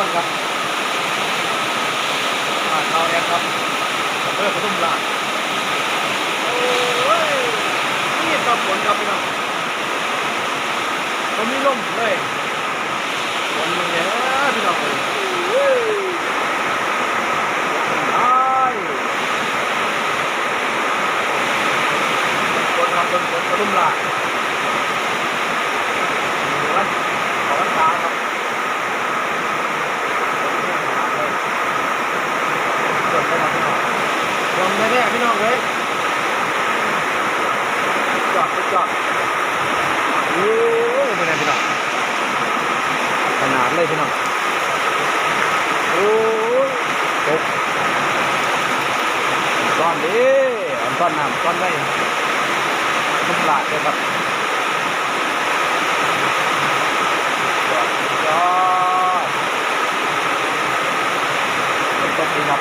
คนครับผ่านเราแอดครับอำเภอปทุมลาชโอ้ยนี่ครับฝนครับพี่น้องผมมีลมเลยฝนมึงเนี่ยพี่น้องเลยโอ้ยได้ฝนครับฝนฝนปทุมราชวันขอวันตาครับ จดเลยครับพี่น้อง จมแน่ๆพี่น้องเลยจอดจอดโอ้ยเป็นไงพี่น้องขนาดเลยพี่น้องโอ้ยตกก้อนดิอันก้อนน้ำก้อนได้ทุกหลาดเลยครับจอดจอดตกดีครับ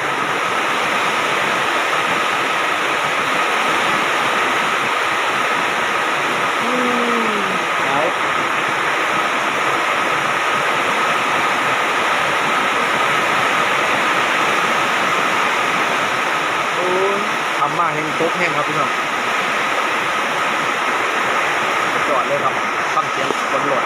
อืมไหนโอ้ยทำมา แห้งครับพี่น้องจอดเลยครับฟังเสียงคนโหลด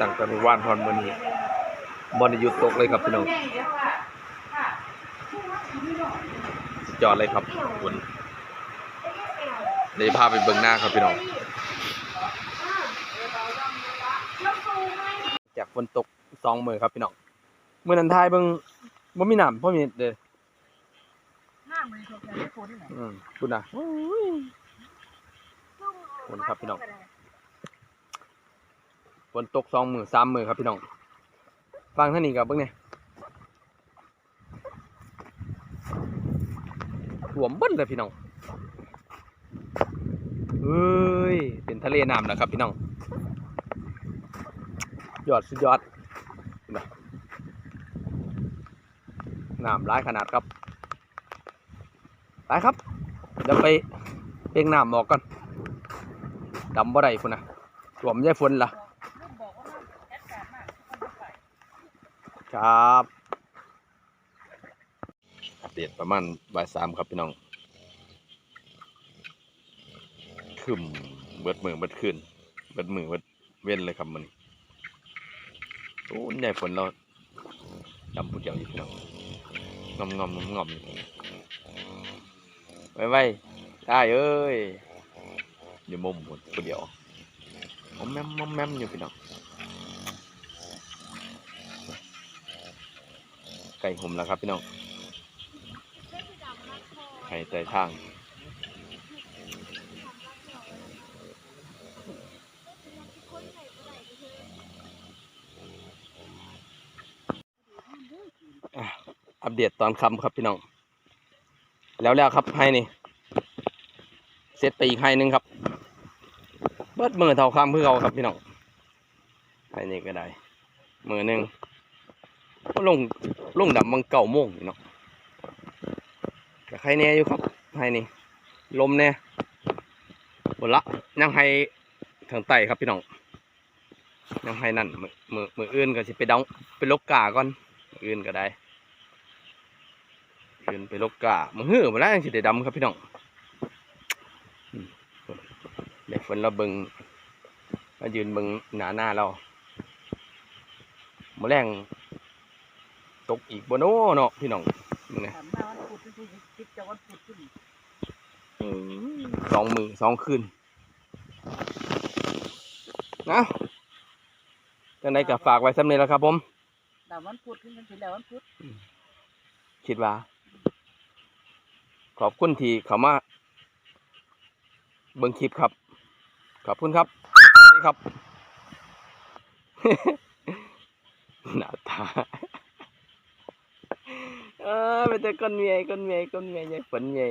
ตั้งแต่เมื่อวานพอนวันนี้ บอลหยุดตกเลยครับพี่น้องสุดยอดเลยครับคุณเดี๋ยวพาไปเบิ่งหน้าครับพี่น้อง จากฝนตกสองมือครับพี่น้องเมื่อนั้นทายเบิ่งบ่มีน้ำบ่มีเด้อห้าหมื่นหกแสนไม่พ้นไหนอืมคุณน่ะฝนครับพี่น้องฝนตกสองมือสามมือครับพี่น้อง ฟังท่านนี้กับเบิ่งเนี่ยถ่วมเบิ้ลเลยพี่น้องเฮ้ย เป็นทะเลน้ำนะครับพี่น้อง ยอดสุดยอดน้ำร้ายขนาดครับไปครับ เดี๋ยวไปเป่งน้ำออกก่อนดำบ่ได้พุ่นนะถ่วมยายฝนล่ะกบอกว่ามันแอดการ์ดมากคนไป ครับอัปเดตประมาณบ่ายสามครับพี่น้องขึ้นเบิดมือเบิดขึ้นเบิดมือเบิดเว้นเลยครับมันโอ้ใหญ่ฝนเราดำผู้เดียวอยู่พี่น้องงอมงอมงอมงอมไว้ไว้ได้เอ้ยอยู่มุมหมดผู้เดียวมอมแมมมอมแมมอยู่พี่น้อง ไก่หุ่มแล้วครับพี่น้องไข่ไต่ทางอัปเดตตอนคำครับพี่น้อง แล้วแล้วครับให้นี่เซตไปอีกให้นึงครับ เบิดมือเท่าคำเพื่อเขาครับพี่น้องให้นี่ก็ได้มือหนึ่ง ลงลงดำบางเก่าโมงอยู่เนาะแต่ใครแน่อยู่ครับให้นี่ลมแน่หมดละยังให้ทางใต้ครับพี่น้องยังให้นั่นมือมือมืออื่นก็สิไปดองไปลกกาก่อนมืออื่นก็ได้อื่นไปลกกามือหื้อมาแล้วยังสิได้ดำครับพี่น้องเด็กฝนเราเบิงมายืนเบิงหนาหน้าเรามือแรง ตกอีกบโนเนาะพี่น้องมึงไงถามหน้าวันพุธที่ผู้คิดจะวันพุธขึ้นสองมือสองคืนนะจังไดก็ฝากไว้สำเร็จแล้วครับผมแต่วันพุธขึ้นกันถึงแล้ววันพุธคิดว่า ขอบคุณที่เข้ามาเบิ่งคลิปครับ ขอบคุณครับสวัสดีครับ หน้าตาเอ อเป็นแต่ก้นเมียก้นเมียก้นเมียใหญ่ฝนใหญ่